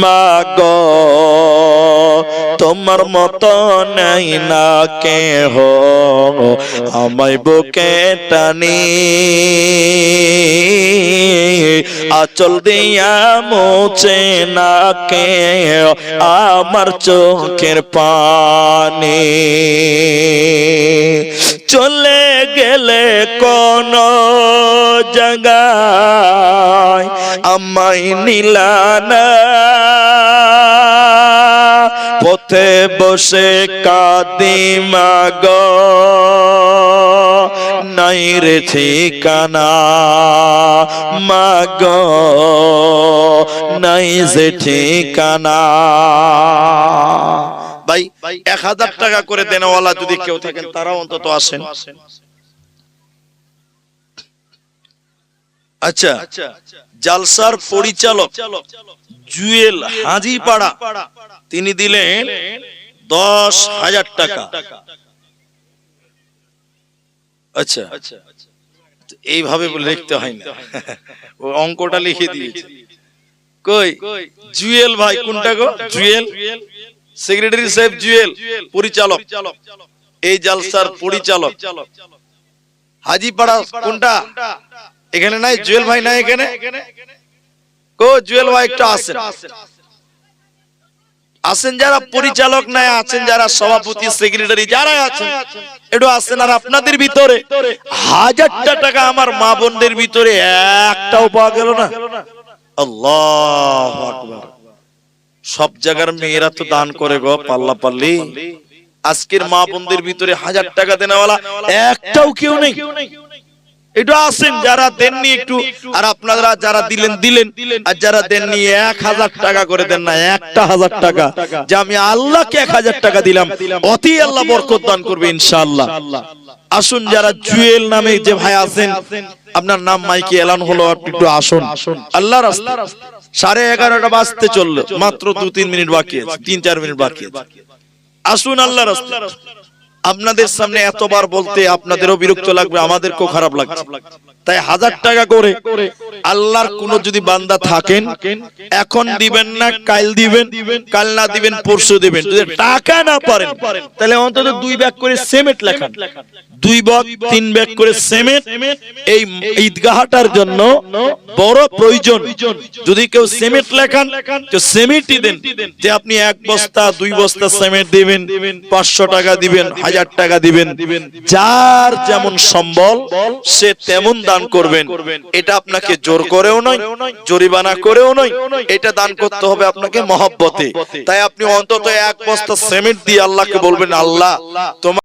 মাগ তোমার মত নাই না কে হো আমায় বুকে টানি, আচল দিয়া মোচে না কে আমার চোখের পানি চলে গেলে কোন জায়গায় আমায় নিলানা। পথে বসে কাদি মাগ। নাই রে ঠিকানা মাগ। নাই যে ঠিকানা। ভাই, এক হাজার টাকা করে দেনওয়ালা যদি কেউ থাকেন, তারাও অন্তত আসেন। আচ্ছা জালসার পরিচালক জুয়েল হাজিপাড়া। তিনি দিলেন দশ হাজার টাকা। আচ্ছা। এইভাবে বলে লিখতে হয় না। ও অঙ্কটা লিখে দিয়েছে। কই? জুয়েল ভাই কোনটা গো? জুয়েল। সেক্রেটারি সাহেব জুয়েল পরিচালক। এই জালসার পরিচালক। হাজিপাড়া কোনটা? এখানে নাই জুয়েল ভাই নাই এখানে? কো জুয়েল ভাই একটু আসেন। আছেন যারা পরিচালক নাই আছেন যারা সভাপতি সেক্রেটারি যারা আছেন একটু আসেন আর আপনাদের ভিতরে হাজারটা টাকা আমার মা বোনদের ভিতরে একটাও পাওয়া গেল না। আল্লাহ আকবার। সব জায়গার মেয়েরা তো দান করে গো পাল্লা পাল্লি আজকের মা বোনদের ভিতরে হাজার টাকা দেনেওয়ালা একটাও কেউ নেই। একটু আসেন যারা দেননি একটু আর আপনারা যারা দিলেন দিলেন। আর যারা দেননি এক হাজার টাকা করে দেন না একটা হাজার টাকা। যে আমি আল্লাহকে এক হাজার টাকা দিলাম অতি আল্লাহ বরকত দান করবে ইনশাআল্লাহ। আসুন যারা জুয়েল নামে যে ভাই আছেন আপনার নাম মাইকে এলান হলো আপনি একটু আসুন। আল্লাহ রাস্তা সাড়ে এগারোটা বাজতে চলল মাত্র দু তিন মিনিট বাকি আছে তিন চার মিনিট বাকি আছে। আসুন আল্লাহ রাস্তা আপনাদের সামনে এতবার বলতে আপনাদেরও বিরক্ত লাগবে আমাদেরকেও খারাপ লাগছে। তাই হাজার টাকা করে আল্লাহর কোন যদি বান্দা থাকেন এখন দিবেন না কাল দিবেন কাল না দিবেন পরশু দিবেন যদি টাকা না পারেন। তাহলে অন্তত দুই ব্যাগ করে সিমেন্ট লেখান। দুই ব্যাগ তিন ব্যাগ করে সিমেন্ট। এই ঈদগাহটার জন্য বড় প্রয়োজন। যদি কেউ সিমেন্ট লেখান তো সিমেন্টই দেন। যে আপনি এক বস্তা দুই বস্তা সিমেন্ট দিবেন পাঁচশো টাকা দিবেন হাজার টাকা দিবেন। যার যেমন সম্বল সে তেমন দান করবেন। এটা আপনাকে জোর করেও নয় জরিমানা করেও নয় এটা দান করতে হবে আপনাকে মহব্বতে। তাই আপনি অন্তত এক বস্তা সিমেন্ট দিয়ে আল্লাহকে বলবেন আল্লাহ তোমার